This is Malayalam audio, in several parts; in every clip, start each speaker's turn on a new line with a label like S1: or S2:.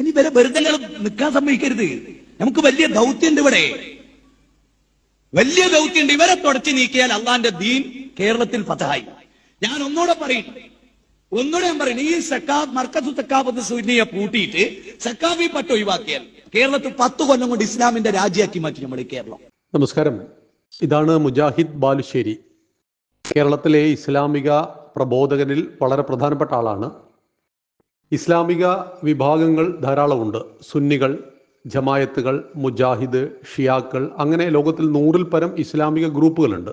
S1: ഇനി വരെ വെറുതെ നിൽക്കാൻ സമ്മതിക്കരുത്. നമുക്ക് വലിയ ദൗത്യമുണ്ട് ഇവിടെ. വലിയ ദൗത്യമുണ്ട് ഇവരെ തുടച്ചു നീക്കിയാൽ അള്ളാന്റെ ദീൻ കേരളത്തിൽ ഫതഹായി. ഞാൻ ഒന്നുകൂടെ പറയും. ഒന്നുകൂടെ ഞാൻ പറയും. ഈ സക്കാബ് മർക്കസു സക്കാബത്ത് സുന്നിയെ പൂട്ടിയിട്ട് സക്കാബി പട്ട് ഒഴിവാക്കിയാൽ കേരളത്തിൽ പത്ത് കൊല്ലം കൊണ്ട് ഇസ്ലാമിന്റെ രാജ്യമാക്കി മാറ്റി നമ്മുടെ കേരളം.
S2: നമസ്കാരം. ഇതാണ് മുജാഹിദ് ബാലുശ്ശേരി. കേരളത്തിലെ ഇസ്ലാമിക പ്രബോധകനിൽ വളരെ പ്രധാനപ്പെട്ട ആളാണ്. ഇസ്ലാമിക വിഭാഗങ്ങൾ ധാരാളമുണ്ട്. സുന്നികൾ ജമായത്തുകൾ മുജാഹിദ് ഷിയാക്കൾ അങ്ങനെ ലോകത്തിൽ നൂറിൽ പരം ഇസ്ലാമിക ഗ്രൂപ്പുകളുണ്ട്.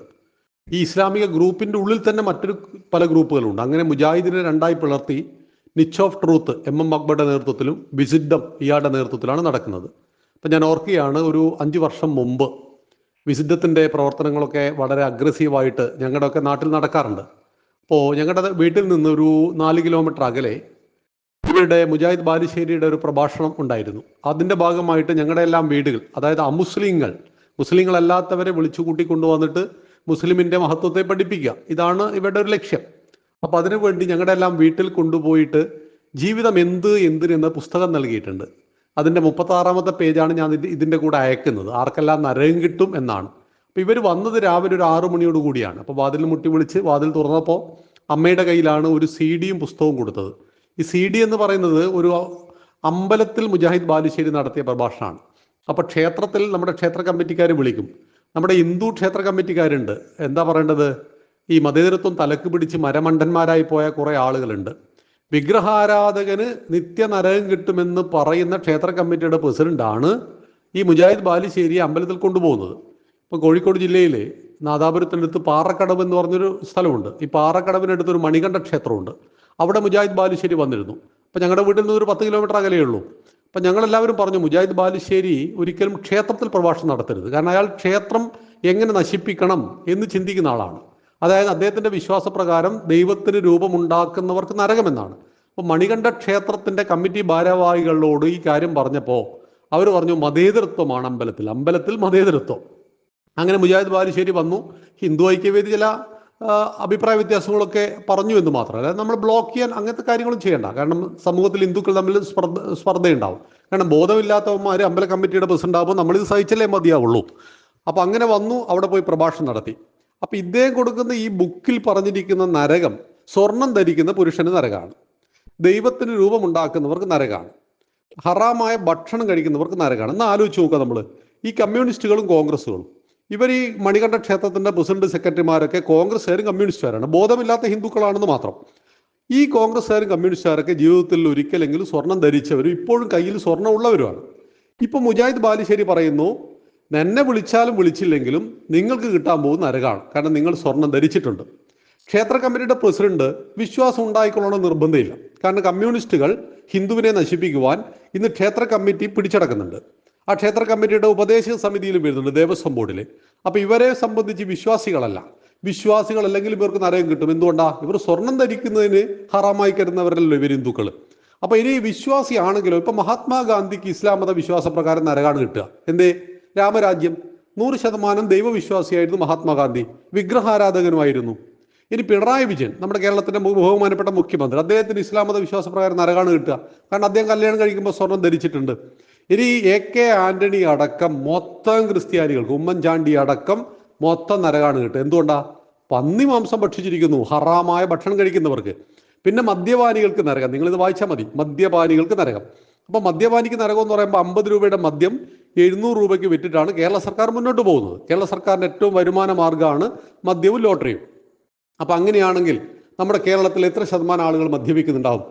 S2: ഈ ഇസ്ലാമിക ഗ്രൂപ്പിന്റെ ഉള്ളിൽ തന്നെ മറ്റൊരു പല ഗ്രൂപ്പുകളുണ്ട്. അങ്ങനെ മുജാഹിദിനെ രണ്ടായി പിളർത്തി niche of truth M M അക്ബറുടെ നേതൃത്വത്തിലും വിസിഡം ഇയാളുടെ നേതൃത്വത്തിലാണ് നടക്കുന്നത്. അപ്പം ഞാൻ ഓർക്കുകയാണ് ഒരു അഞ്ച് വർഷം മുമ്പ് വിസിഡത്തിന്റെ പ്രവർത്തനങ്ങളൊക്കെ വളരെ അഗ്രസീവായിട്ട് ഞങ്ങളുടെയൊക്കെ നാട്ടിൽ നടക്കാറുണ്ട്. അപ്പോൾ ഞങ്ങളുടെ വീട്ടിൽ നിന്ന് ഒരു നാല് കിലോമീറ്റർ അകലെ ഇവരുടെ മുജാഹിദ് ബാലുശ്ശേരിയുടെ ഒരു പ്രഭാഷണം ഉണ്ടായിരുന്നു. അതിന്റെ ഭാഗമായിട്ട് ഞങ്ങളുടെ എല്ലാം വീടുകൾ അതായത് അമുസ്ലിങ്ങൾ മുസ്ലിങ്ങളല്ലാത്തവരെ വിളിച്ചു കൂട്ടി കൊണ്ടുവന്നിട്ട് മുസ്ലിമിന്റെ മഹത്വത്തെ പഠിപ്പിക്കുക. ഇതാണ് ഇവരുടെ ഒരു ലക്ഷ്യം. അപ്പോൾ അതിനുവേണ്ടി ഞങ്ങളുടെ എല്ലാം വീട്ടിൽ കൊണ്ടുപോയിട്ട് ജീവിതം എന്ത് എന്തിനെന്ന പുസ്തകം നൽകിയിട്ടുണ്ട്. അതിന്റെ മുപ്പത്താറാമത്തെ പേജാണ് ഞാൻ ഇതിന്റെ കൂടെ അയക്കുന്നത്. ആർക്കെല്ലാം നരകം കിട്ടും എന്നാണ്. അപ്പോൾ ഇവർ വന്നത് രാവിലെ ഒരു ആറു മണിയോട് കൂടിയാണ്. അപ്പോൾ വാതിൽ മുട്ടി വിളിച്ച് വാതിൽ തുറന്നപ്പോൾ അമ്മയുടെ കയ്യിലാണ് ഒരു സി ഡിയും പുസ്തകവും കൊടുത്തത്. ഈ സി ഡി എന്ന് പറയുന്നത് ഒരു അമ്പലത്തിൽ മുജാഹിദ് ബാലുശ്ശേരി നടത്തിയ പ്രഭാഷണമാണ്. അപ്പോൾ ക്ഷേത്രത്തിൽ നമ്മുടെ ക്ഷേത്ര കമ്മിറ്റിക്കാർ വിളിക്കും. നമ്മുടെ ഹിന്ദു ക്ഷേത്ര കമ്മിറ്റിക്കാരുണ്ട്. എന്താ പറയേണ്ടത്? ഈ മതേതരത്വം തലക്ക് പിടിച്ച് മരമണ്ടന്മാരായി പോയ കുറേ ആളുകളുണ്ട്. വിഗ്രഹാരാധകന് നിത്യനരകം കിട്ടുമെന്ന് പറയുന്ന ക്ഷേത്ര കമ്മിറ്റിയുടെ പ്രസിഡന്റാണ് ഈ മുജാഹിദ് ബാലുശ്ശേരി അമ്പലത്തിൽ കൊണ്ടുപോകുന്നത്. ഇപ്പോൾ കോഴിക്കോട് ജില്ലയിലെ നാദാപുരത്തിനടുത്ത് പാറക്കടവ് എന്ന് പറഞ്ഞൊരു സ്ഥലമുണ്ട്. ഈ പാറക്കടവിനടുത്തൊരു മണികണ്ഠ ക്ഷേത്രമുണ്ട്. അവിടെ മുജാഹിദ് ബാലുശ്ശേരി വന്നിരുന്നു. അപ്പം ഞങ്ങളുടെ വീട്ടിൽ നിന്ന് ഒരു പത്ത് കിലോമീറ്റർ അകലേ ഉള്ളൂ. അപ്പം ഞങ്ങളെല്ലാവരും പറഞ്ഞു മുജാഹിദ് ബാലുശ്ശേരി ഒരിക്കലും ക്ഷേത്രത്തിൽ പ്രഭാഷണം നടത്തരുത്. കാരണം അയാൾ ക്ഷേത്രം എങ്ങനെ നശിപ്പിക്കണം എന്ന് ചിന്തിക്കുന്ന ആളാണ്. അതായത് അദ്ദേഹത്തിന്റെ വിശ്വാസപ്രകാരം ദൈവത്തിന് രൂപമുണ്ടാക്കുന്നവർക്ക് നരകമെന്നാണ്. അപ്പോൾ മണികണ്ഠ ക്ഷേത്രത്തിന്റെ കമ്മിറ്റി ഭാരവാഹികളോട് ഈ കാര്യം പറഞ്ഞപ്പോൾ അവർ പറഞ്ഞു മതേതൃത്വമാണ് അമ്പലത്തിൽ. അമ്പലത്തിൽ മതേതൃത്വം അങ്ങനെ മുജാഹിദ് ബാലുശ്ശേരി വന്നു. ഹിന്ദു ഐക്യവേദി ചില അഭിപ്രായ വ്യത്യാസങ്ങളൊക്കെ പറഞ്ഞു എന്ന് മാത്രമല്ല നമ്മൾ ബ്ലോക്ക് ചെയ്യാൻ അങ്ങനത്തെ കാര്യങ്ങളും ചെയ്യണ്ട. കാരണം സമൂഹത്തിൽ ഹിന്ദുക്കൾ തമ്മിൽ സ്പർദ്ധ സ്പർദ്ധയുണ്ടാവും. കാരണം ബോധമില്ലാത്തവന്മാർ അമ്പല കമ്മിറ്റിയുടെ പ്രസിഡന്റ് ആകുമ്പോൾ നമ്മളിത് സഹിച്ചല്ലേ മതിയാവുള്ളൂ. അപ്പോൾ അങ്ങനെ വന്നു അവിടെ പോയി പ്രഭാഷണം നടത്തി. അപ്പൊ ഇദ്ദേഹം കൊടുക്കുന്ന ഈ ബുക്കിൽ പറഞ്ഞിരിക്കുന്ന നരകം സ്വർണം ധരിക്കുന്ന പുരുഷന് നരകമാണ് ദൈവത്തിന് രൂപമുണ്ടാക്കുന്നവർക്ക് നരകമാണ് ഹറാമായ ഭക്ഷണം കഴിക്കുന്നവർക്ക് നരകമാണ് എന്ന് ആലോചിച്ച് നോക്കുക നമ്മൾ ഈ കമ്മ്യൂണിസ്റ്റുകളും കോൺഗ്രസ്സുകളും. ഇവർ ഈ മണികണ്ഠ ക്ഷേത്രത്തിന്റെ പ്രസിഡന്റ് സെക്രട്ടറിമാരൊക്കെ കോൺഗ്രസ്സുകാരും കമ്മ്യൂണിസ്റ്റുകാരാണ്. ബോധമില്ലാത്ത ഹിന്ദുക്കളാണെന്ന് മാത്രം. ഈ കോൺഗ്രസ്സുകാരും കമ്മ്യൂണിസ്റ്റുകാരൊക്കെ ജീവിതത്തിൽ ഒരിക്കലെങ്കിലും സ്വർണം ധരിച്ചവരും ഇപ്പോഴും കയ്യിൽ സ്വർണം ഉള്ളവരുമാണ് ഇപ്പൊ മുജാഹിദ് ബാലുശ്ശേരി പറയുന്നു എന്നെ വിളിച്ചാലും വിളിച്ചില്ലെങ്കിലും നിങ്ങൾക്ക് കിട്ടാൻ പോകുന്ന അരകാണ് കാരണം നിങ്ങൾ സ്വർണം ധരിച്ചിട്ടുണ്ട്. ക്ഷേത്ര കമ്മിറ്റിയുടെ പ്രസിഡന്റ് വിശ്വാസം ഉണ്ടായിക്കൊള്ളണം നിർബന്ധമില്ല. കാരണം കമ്മ്യൂണിസ്റ്റുകൾ ഹിന്ദുവിനെ നശിപ്പിക്കുവാൻ ഇന്ന് ക്ഷേത്ര കമ്മിറ്റി പിടിച്ചടക്കുന്നുണ്ട്. ആ ക്ഷേത്ര കമ്മിറ്റിയുടെ ഉപദേശക സമിതിയിലും വരുന്നുണ്ട് ദേവസ്വം ബോർഡിൽ അപ്പൊ ഇവരെ സംബന്ധിച്ച് വിശ്വാസികളല്ല. വിശ്വാസികൾ അല്ലെങ്കിൽ ഇവർക്ക് നരകം കിട്ടും. എന്തുകൊണ്ടാ? ഇവർ സ്വർണം ധരിക്കുന്നതിന് ഹറാമായി കരുതുന്നവരല്ലോ ഇവർ ഹിന്ദുക്കൾ അപ്പൊ ഇനി വിശ്വാസിയാണെങ്കിലോ ഇപ്പൊ മഹാത്മാഗാന്ധിക്ക് ഇസ്ലാം മത വിശ്വാസ പ്രകാരം നരകാണ് കിട്ടുക. എന്തേ? രാമരാജ്യം. നൂറ് ശതമാനം ദൈവവിശ്വാസിയായിരുന്നു മഹാത്മാഗാന്ധി. വിഗ്രഹാരാധകനുമായിരുന്നു. ഇനി പിണറായി വിജയൻ നമ്മുടെ കേരളത്തിന്റെ ബഹുമാനപ്പെട്ട മുഖ്യമന്ത്രി അദ്ദേഹത്തിന് ഇസ്ലാം മത വിശ്വാസപ്രകാരം നരകാണ് കിട്ടുക. കാരണം അദ്ദേഹം കല്യാണം കഴിക്കുമ്പോൾ സ്വർണം ധരിച്ചിട്ടുണ്ട്. ഇനി എ കെ ആന്റണി അടക്കം മൊത്തം ക്രിസ്ത്യാനികൾക്ക് ഉമ്മൻചാണ്ടി അടക്കം മൊത്തം നരകാണ് കിട്ടുക. എന്തുകൊണ്ടാ? പന്നി മാംസം ഭക്ഷിച്ചിരിക്കുന്നു ഹറാമായ ഭക്ഷണം കഴിക്കുന്നവർക്ക്. പിന്നെ മദ്യപാനികൾക്ക് നരകം. നിങ്ങൾ ഇത് വായിച്ചാൽ മതി. മദ്യപാനികൾക്ക് നരകം. അപ്പൊ മദ്യപാനിക്ക് നരകം എന്ന് പറയുമ്പോൾ അമ്പത് രൂപയുടെ മദ്യം എഴുന്നൂറ് രൂപയ്ക്ക് വിറ്റിട്ടാണ് കേരള സർക്കാർ മുന്നോട്ട് പോകുന്നത്. കേരള സർക്കാരിന്റെ ഏറ്റവും വരുമാന മാർഗമാണ് മദ്യവും ലോട്ടറിയും. അപ്പൊ അങ്ങനെയാണെങ്കിൽ നമ്മുടെ കേരളത്തിൽ എത്ര ശതമാനം ആളുകൾ മദ്യപിക്കുന്നുണ്ടാവും?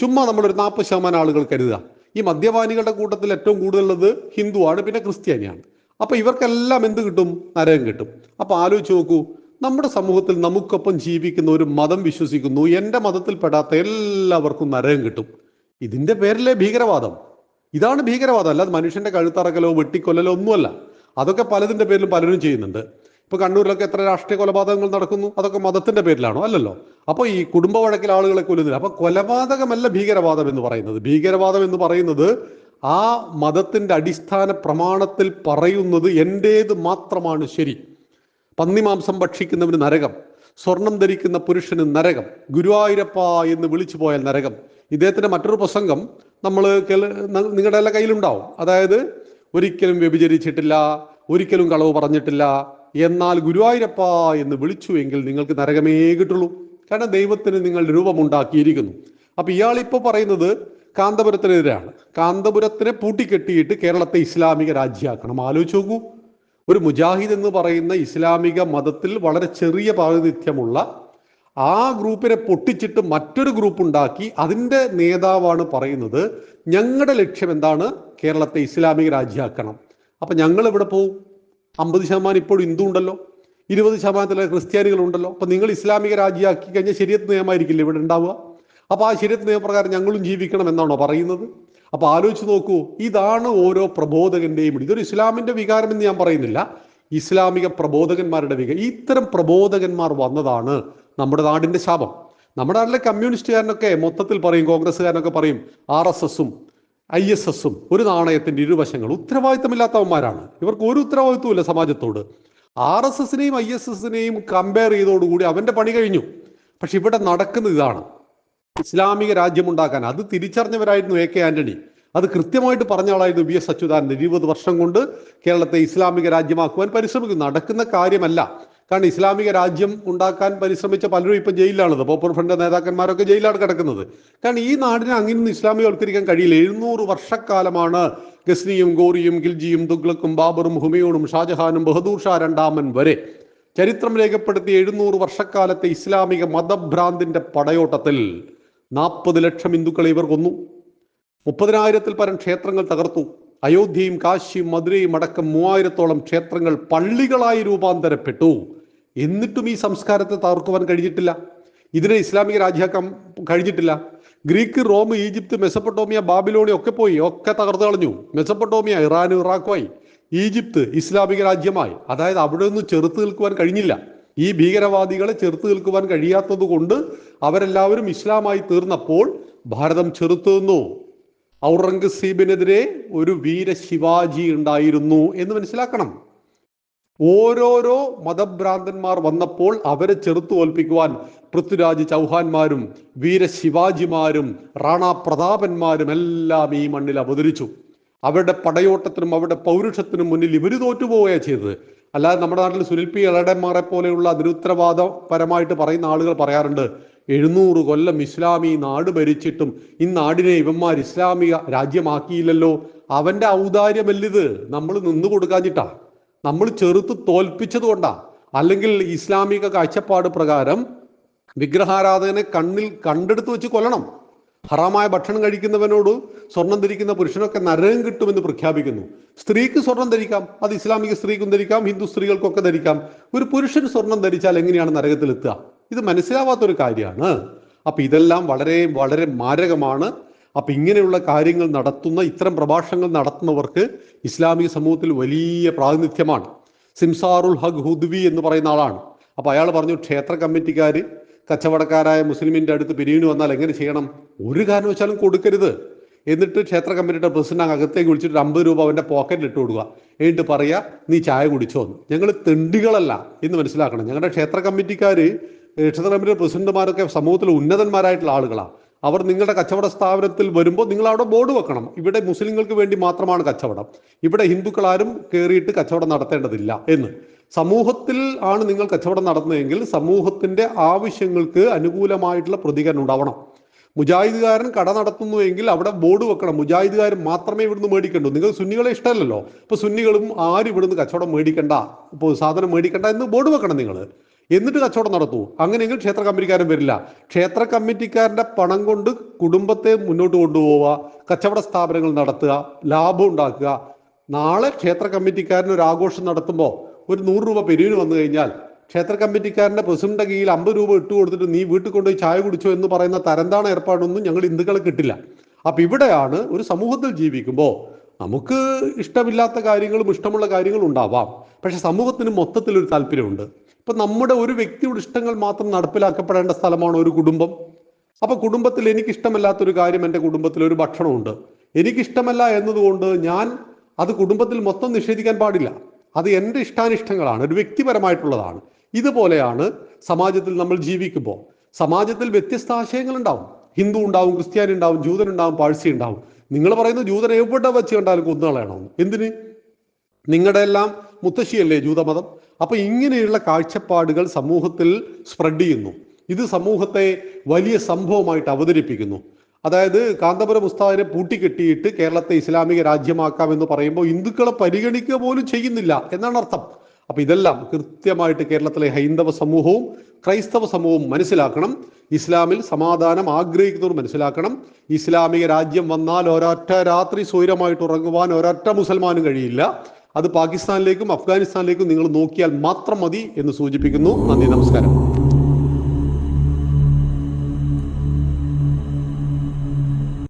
S2: ചുമ്മാ നമ്മളൊരു നാൽപ്പത് ശതമാനം ആളുകൾ കരുതുക. ഈ മദ്യപാനികളുടെ കൂട്ടത്തിൽ ഏറ്റവും കൂടുതലുള്ളത് ഹിന്ദുവാണ് പിന്നെ ക്രിസ്ത്യാനിയാണ്. അപ്പൊ ഇവർക്കെല്ലാം എന്ത് കിട്ടും? നരകം കിട്ടും. അപ്പൊ ആലോചിച്ച് നോക്കൂ നമ്മുടെ സമൂഹത്തിൽ നമുക്കൊപ്പം ജീവിക്കുന്ന ഒരു മതം വിശ്വസിക്കുന്നു എന്റെ മതത്തിൽപ്പെടാത്ത എല്ലാവർക്കും നരകം കിട്ടും. ഇതിന്റെ പേരിലെ ഭീകരവാദം. ഇതാണ് ഭീകരവാദം. അല്ലാതെ മനുഷ്യന്റെ കഴുത്തറക്കലോ വെട്ടിക്കൊല്ലലോ ഒന്നുമല്ല. അതൊക്കെ പലതിന്റെ പേരിലും പലരും ചെയ്യുന്നുണ്ട്. ഇപ്പൊ കണ്ണൂരിലൊക്കെ എത്ര രാഷ്ട്രീയ കൊലപാതകങ്ങൾ നടക്കുന്നു? അതൊക്കെ മതത്തിന്റെ പേരിലാണോ? അല്ലല്ലോ. അപ്പൊ ഈ കുടുംബ വഴക്കിൽ ആളുകളെ കൊല്ലുന്നില്ല അപ്പൊ കൊലപാതകമല്ല ഭീകരവാദം എന്ന് പറയുന്നത്. ഭീകരവാദം എന്ന് പറയുന്നത് ആ മതത്തിന്റെ അടിസ്ഥാന പ്രമാണത്തിൽ പറയുന്നത് എന്റേത് മാത്രമാണ് ശരി. പന്നിമാംസം ഭക്ഷിക്കുന്നവന് നരകം സ്വർണം ധരിക്കുന്ന പുരുഷന് നരകം ഗുരുവായൂരപ്പ എന്ന് വിളിച്ചു പോയാൽ നരകം. ഇദ്ദേഹത്തിന്റെ മറ്റൊരു പ്രസംഗം നമ്മൾ നിങ്ങളുടെ എല്ലാ കയ്യിലുണ്ടാവും. അതായത് ഒരിക്കലും വ്യഭിചരിച്ചിട്ടില്ല ഒരിക്കലും കളവ് പറഞ്ഞിട്ടില്ല എന്നാൽ ഗുരുവായൂരപ്പ എന്ന് വിളിച്ചുവെങ്കിൽ നിങ്ങൾക്ക് നരകമേ കിട്ടുള്ളൂ. കാരണം ദൈവത്തിന് നിങ്ങൾ രൂപമുണ്ടാക്കിയിരിക്കുന്നു. അപ്പൊ ഇയാൾ ഇപ്പോൾ പറയുന്നത് കാന്തപുരത്തിനെതിരാണ്. കാന്തപുരത്തിനെ പൂട്ടിക്കെട്ടിയിട്ട് കേരളത്തെ ഇസ്ലാമിക രാജ്യമാക്കണം ആലോചിച്ച് നോക്കൂ. ഒരു മുജാഹിദ് എന്ന് പറയുന്ന ഇസ്ലാമിക മതത്തിൽ വളരെ ചെറിയ പ്രാതിനിധ്യമുള്ള ആ ഗ്രൂപ്പിനെ പൊട്ടിച്ചിട്ട് മറ്റൊരു ഗ്രൂപ്പ് ഉണ്ടാക്കി അതിന്റെ നേതാവാണ് പറയുന്നത്. ഞങ്ങളുടെ ലക്ഷ്യം എന്താണ്? കേരളത്തെ ഇസ്ലാമിക രാജ്യമാക്കണം അപ്പൊ ഞങ്ങൾ ഇവിടെ പോകും അമ്പത് ശതമാനം ഇപ്പോഴും ഹിന്ദു ഉണ്ടല്ലോ. ഇരുപത് ശതമാനത്തിലെ ക്രിസ്ത്യാനികളുണ്ടല്ലോ. അപ്പൊ നിങ്ങൾ ഇസ്ലാമിക രാജ്യമാക്കി കഴിഞ്ഞാൽ ശരിയത്ത് നിയമമായിരിക്കില്ല ഇവിടെ ഉണ്ടാവുക? അപ്പൊ ആ ശരിയത്ത് നിയമപ്രകാരം ഞങ്ങളും ജീവിക്കണം എന്നാണോ പറയുന്നത്? അപ്പോൾ ആലോചിച്ച് നോക്കൂ ഇതാണ് ഓരോ പ്രബോധകന്റെയും. ഇതൊരു ഇസ്ലാമിന്റെ വികാരം എന്ന് ഞാൻ പറയുന്നില്ല. ഇസ്ലാമിക പ്രബോധകന്മാരുടെ വികാരം. ഇത്തരം പ്രബോധകന്മാർ വന്നതാണ് നമ്മുടെ നാടിന്റെ ശാപം. നമ്മുടെ നാട്ടിലെ കമ്മ്യൂണിസ്റ്റുകാരനൊക്കെ മൊത്തത്തിൽ പറയും കോൺഗ്രസ്സുകാരനൊക്കെ പറയും ആർ എസ് എസും ഐ എസ് എസും ഒരു നാണയത്തിന്റെ ഇരുവശങ്ങൾ ഉത്തരവാദിത്തമില്ലാത്തവന്മാരാണ്. ഇവർക്ക് ഒരു ഉത്തരവാദിത്വമില്ല സമാജത്തോട്. ആർ എസ് എസിനെയും ഐ എസ് എസിനെയും കമ്പയർ ചെയ്തോടുകൂടി അവന്റെ പണി കഴിഞ്ഞു. പക്ഷെ ഇവിടെ നടക്കുന്നത് ഇതാണ്. ഇസ്ലാമിക രാജ്യമുണ്ടാക്കാൻ അത് തിരിച്ചറിഞ്ഞവരായിരുന്നു എ കെ ആന്റണി. അത് കൃത്യമായിട്ട് പറഞ്ഞ ആളായിരുന്നു വി എസ് അച്യുതാനന്ദൻ. ഇരുപത് വർഷം കൊണ്ട് കേരളത്തെ ഇസ്ലാമിക രാജ്യമാക്കുവാൻ പരിശ്രമിക്കുന്നു. നടക്കുന്ന കാര്യമല്ല. കാരണം ഇസ്ലാമിക രാജ്യം ഉണ്ടാക്കാൻ പരിശ്രമിച്ച പലരും ഇപ്പം ജയിലിലാണത് പോപ്പുലർ ഫ്രണ്ട് നേതാക്കന്മാരൊക്കെ ജയിലാണ് കിടക്കുന്നത്. കാരണം ഈ നാടിനെ അങ്ങനെയൊന്നും ഇസ്ലാമികവൽക്കരിക്കാൻ കഴിയില്ല. എഴുന്നൂറ് വർഷക്കാലമാണ് ഗസ്നിയും ഗോറിയും ഗിൽജിയും തുഗ്ലക്കും ബാബറും ഹുമയൂണും ഷാജഹാനും ബഹദൂർ ഷാ രണ്ടാമൻ വരെ ചരിത്രം രേഖപ്പെടുത്തിയ എഴുന്നൂറ് വർഷക്കാലത്തെ ഇസ്ലാമിക മതഭ്രാന്തിന്റെ പടയോട്ടത്തിൽ നാൽപ്പത് ലക്ഷം ഹിന്ദുക്കളെ ഇവർ കൊന്നു. മുപ്പതിനായിരത്തിൽ പരം ക്ഷേത്രങ്ങൾ തകർത്തു. അയോധ്യയും കാശിയും മധുരയും അടക്കം മൂവായിരത്തോളം ക്ഷേത്രങ്ങൾ പള്ളികളായി രൂപാന്തരപ്പെട്ടു. എന്നിട്ടും ഈ സംസ്കാരത്തെ തകർക്കുവാൻ കഴിഞ്ഞിട്ടില്ല. ഇതിനെ ഇസ്ലാമിക രാജ്യമാക്കാൻ കഴിഞ്ഞിട്ടില്ല. ഗ്രീക്ക് റോം ഈജിപ്ത് മെസപ്പൊട്ടോമിയ ബാബിലോണി ഒക്കെ പോയി ഒക്കെ തകർത്ത് കളഞ്ഞു. Mesopotamia Iran ഇറാഖുമായി. ഈജിപ്ത് ഇസ്ലാമിക രാജ്യമായി. അതായത് അവിടെ ഒന്നും ചെറുത്ത് നിൽക്കുവാൻ കഴിഞ്ഞില്ല. ഈ ഭീകരവാദികളെ ചെറുത്ത് നിൽക്കുവാൻ കഴിയാത്തത് കൊണ്ട് അവരെല്ലാവരും ഇസ്ലാമായി തീർന്നപ്പോൾ ഭാരതം ചെറുത്തു നിന്നു. ഔറംഗസീബിനെതിരെ ഒരു വീര ശിവാജി ഉണ്ടായിരുന്നു എന്ന് മനസ്സിലാക്കണം. ഓരോരോ മതഭ്രാന്തന്മാർ വന്നപ്പോൾ അവരെ ചെറുത്തു തോൽപ്പിക്കുവാൻ പൃഥ്വിരാജ് ചൗഹാന്മാരും വീര ശിവാജിമാരും റാണാ പ്രതാപന്മാരും എല്ലാം ഈ മണ്ണിൽ അവതരിച്ചു. അവരുടെ പടയോട്ടത്തിനും അവരുടെ പൗരുഷത്തിനും മുന്നിൽ ഇവർ തോറ്റുപോവുകയാണ് ചെയ്തത്. അല്ലാതെ നമ്മുടെ നാട്ടിൽ സുനിൽ പി ഇളടന്മാരെ പോലെയുള്ള അതിരുത്തരവാദപരമായിട്ട് പറയുന്ന ആളുകൾ പറയാറുണ്ട് എഴുന്നൂറ് കൊല്ലം ഇസ്ലാമി നാട് ഭരിച്ചിട്ടും ഈ നാടിനെ ഇവന്മാർ ഇസ്ലാമിക രാജ്യമാക്കിയില്ലല്ലോ. അവന്റെ ഔദാര്യമല്ലിത്. നമ്മൾ നിന്നു കൊടുക്കാഞ്ഞിട്ടാ നമ്മൾ ചെറുത്ത് തോൽപ്പിച്ചത് കൊണ്ടാ. അല്ലെങ്കിൽ ഇസ്ലാമിക കാഴ്ചപ്പാട് പ്രകാരം വിഗ്രഹാരാധകനെ കണ്ണിൽ കണ്ടെടുത്ത് വെച്ച് കൊല്ലണം. ഹറാമായ ഭക്ഷണം കഴിക്കുന്നവനോട് സ്വർണം ധരിക്കുന്ന പുരുഷനൊക്കെ നരകം കിട്ടുമെന്ന് പ്രഖ്യാപിക്കുന്നു. സ്ത്രീക്ക് സ്വർണം ധരിക്കാം അത് ഇസ്ലാമിക സ്ത്രീക്കും ധരിക്കാം ഹിന്ദു സ്ത്രീകൾക്കൊക്കെ ധരിക്കാം. ഒരു പുരുഷൻ സ്വർണം ധരിച്ചാൽ എങ്ങനെയാണ് നരകത്തിൽ എത്തുക ഇത് മനസ്സിലാവാത്തൊരു കാര്യമാണ്. അപ്പൊ ഇതെല്ലാം വളരെ വളരെ മാരകമാണ്. അപ്പൊ ഇങ്ങനെയുള്ള കാര്യങ്ങൾ നടത്തുന്ന ഇത്തരം പ്രഭാഷണങ്ങൾ നടത്തുന്നവർക്ക് ഇസ്ലാമിക സമൂഹത്തിൽ വലിയ പ്രാതിനിധ്യമാണ്. സിംസാറുൽ ഹഗ് ഹുദ്വി എന്ന് പറയുന്ന ആളാണ്. അപ്പൊ അയാൾ പറഞ്ഞു ക്ഷേത്ര കമ്മിറ്റിക്കാർ കച്ചവടക്കാരായ മുസ്ലിമിന്റെ അടുത്ത് പിരിവിന് വന്നാൽ എങ്ങനെ ചെയ്യണം? ഒരു കാരണവശാലും കൊടുക്കരുത്. എന്നിട്ട് ക്ഷേത്ര കമ്മിറ്റിയുടെ പ്രസിഡന്റ് അകത്തേക്ക് വിളിച്ചിട്ട് അമ്പത് രൂപ അവന്റെ പോക്കറ്റിൽ ഇട്ട് കൊടുക്കുക. എന്നിട്ട് പറയാ നീ ചായ കുടിച്ചോ എന്ന്. ഞങ്ങൾ തെണ്ടികളല്ല എന്ന് മനസ്സിലാക്കണം. ഞങ്ങളുടെ ക്ഷേത്ര കമ്മിറ്റിക്കാര് ഏഹ് ക്ഷേത്ര കമ്മിറ്റിയുടെ പ്രസിഡന്റുമാരൊക്കെ സമൂഹത്തിൽ ഉന്നതന്മാരായിട്ടുള്ള ആളുകളാണ് അവർ നിങ്ങളുടെ കച്ചവട സ്ഥാപനത്തിൽ വരുമ്പോൾ നിങ്ങൾ അവിടെ ബോർഡ് വെക്കണം. ഇവിടെ മുസ്ലിങ്ങൾക്ക് വേണ്ടി മാത്രമാണ് കച്ചവടം. ഇവിടെ ഹിന്ദുക്കൾ ആരും കയറിയിട്ട് കച്ചവടം നടത്തേണ്ടതില്ല എന്ന്. സമൂഹത്തിൽ ആണ് നിങ്ങൾ കച്ചവടം നടത്തുന്നതെങ്കിൽ സമൂഹത്തിന്റെ ആവശ്യങ്ങൾക്ക് അനുകൂലമായിട്ടുള്ള പ്രതികരണം ഉണ്ടാവണം. മുജാഹിദുകാരൻ കട നടത്തുന്നുവെങ്കിൽ അവിടെ ബോർഡ് വെക്കണം. മുജാഹിദുകാരൻ മാത്രമേ ഇവിടുന്ന് മേടിക്കണ്ടൂ. നിങ്ങൾ സുന്നികളെ ഇഷ്ടമല്ലല്ലോ. ഇപ്പൊ സുന്നികളും ആരും ഇവിടുന്ന് കച്ചവടം മേടിക്കണ്ട. ഇപ്പോൾ സാധനം മേടിക്കണ്ട എന്ന് ബോർഡ് വെക്കണം നിങ്ങൾ. എന്നിട്ട് കച്ചവടം നടത്തൂ അങ്ങനെയെങ്കിൽ ക്ഷേത്ര കമ്മിറ്റിക്കാരൻ വരില്ല. ക്ഷേത്ര കമ്മിറ്റിക്കാരന്റെ പണം കൊണ്ട് കുടുംബത്തെ മുന്നോട്ട് കൊണ്ടുപോവുക കച്ചവട സ്ഥാപനങ്ങൾ നടത്തുക ലാഭം ഉണ്ടാക്കുക. നാളെ ക്ഷേത്ര കമ്മിറ്റിക്കാരൻ ഒരു ആഘോഷം നടത്തുമ്പോൾ ഒരു നൂറ് രൂപ പെരുവിന് വന്നു കഴിഞ്ഞാൽ ക്ഷേത്ര കമ്മിറ്റിക്കാരന്റെ പ്രസിഡന്റ് കീഴിൽ അമ്പത് രൂപ ഇട്ട് കൊടുത്തിട്ട് നീ വീട്ടിൽ കൊണ്ടുപോയി ചായ കുടിച്ചോ എന്ന് പറയുന്ന തരന്താണ് ഏർപ്പാടൊന്നും ഞങ്ങൾ ഹിന്ദുക്കളെ കിട്ടില്ല. അപ്പൊ ഇവിടെയാണ് ഒരു സമൂഹത്തിൽ ജീവിക്കുമ്പോൾ നമുക്ക് ഇഷ്ടമില്ലാത്ത കാര്യങ്ങളും ഇഷ്ടമുള്ള കാര്യങ്ങളും ഉണ്ടാവാം. പക്ഷെ സമൂഹത്തിന് മൊത്തത്തിൽ ഒരു താല്പര്യമുണ്ട്. ഇപ്പൊ നമ്മുടെ ഒരു വ്യക്തിയുടെ ഇഷ്ടങ്ങൾ മാത്രം നടപ്പിലാക്കപ്പെടേണ്ട സ്ഥലമാണ് ഒരു കുടുംബം. അപ്പൊ കുടുംബത്തിൽ എനിക്ക് ഇഷ്ടമല്ലാത്തൊരു കാര്യം എന്റെ കുടുംബത്തിൽ ഒരു ഭക്ഷണമുണ്ട്. എനിക്കിഷ്ടമല്ല എന്നതുകൊണ്ട് ഞാൻ അത് കുടുംബത്തിൽ മൊത്തം നിഷേധിക്കാൻ പാടില്ല. അത് എന്റെ ഇഷ്ടാനിഷ്ടങ്ങളാണ് ഒരു വ്യക്തിപരമായിട്ടുള്ളതാണ്. ഇതുപോലെയാണ് സമാജത്തിൽ നമ്മൾ ജീവിക്കുമ്പോൾ സമാജത്തിൽ വ്യത്യസ്ത ആശയങ്ങൾ ഉണ്ടാവും ഹിന്ദു ഉണ്ടാവും ക്രിസ്ത്യാനി ഉണ്ടാവും ജൂതൻ ഉണ്ടാവും പാഴ്സി ഉണ്ടാവും. നിങ്ങൾ പറയുന്ന ജൂതൻ എവിടെ വെച്ച് കണ്ടാലും കൊന്നുകളയണമെന്ന് എന്തിന്? നിങ്ങളുടെ എല്ലാം മുത്തശ്ശിയല്ലേ ജൂതമതം? അപ്പൊ ഇങ്ങനെയുള്ള കാഴ്ചപ്പാടുകൾ സമൂഹത്തിൽ സ്പ്രെഡ് ചെയ്യുന്നു. ഇത് സമൂഹത്തെ വലിയ സംഭവമായിട്ട് അവതരിപ്പിക്കുന്നു. അതായത് കാന്തപുരം ഉസ്താദിനെ പൂട്ടിക്കെട്ടിയിട്ട് കേരളത്തെ ഇസ്ലാമിക രാജ്യമാക്കാം എന്ന് പറയുമ്പോൾ ഹിന്ദുക്കളെ പരിഗണിക്കുക പോലും ചെയ്യുന്നില്ല എന്നാണ് അർത്ഥം. അപ്പൊ ഇതെല്ലാം കൃത്യമായിട്ട് കേരളത്തിലെ ഹൈന്ദവ സമൂഹവും ക്രൈസ്തവ സമൂഹവും മനസ്സിലാക്കണം. ഇസ്ലാമിൽ സമാധാനം ആഗ്രഹിക്കുന്നവർ മനസ്സിലാക്കണം. ഇസ്ലാമിക രാജ്യം വന്നാൽ ഒരൊറ്റ രാത്രി സ്വൈരമായിട്ട് ഉറങ്ങുവാൻ ഒരൊറ്റ മുസൽമാനും കഴിയില്ല. അത് പാകിസ്ഥാനിലേക്കും അഫ്ഗാനിസ്ഥാനിലേക്കും നിങ്ങൾ നോക്കിയാൽ മാത്രം മതി എന്ന് സൂചിപ്പിക്കുന്നു. നന്ദി നമസ്കാരം.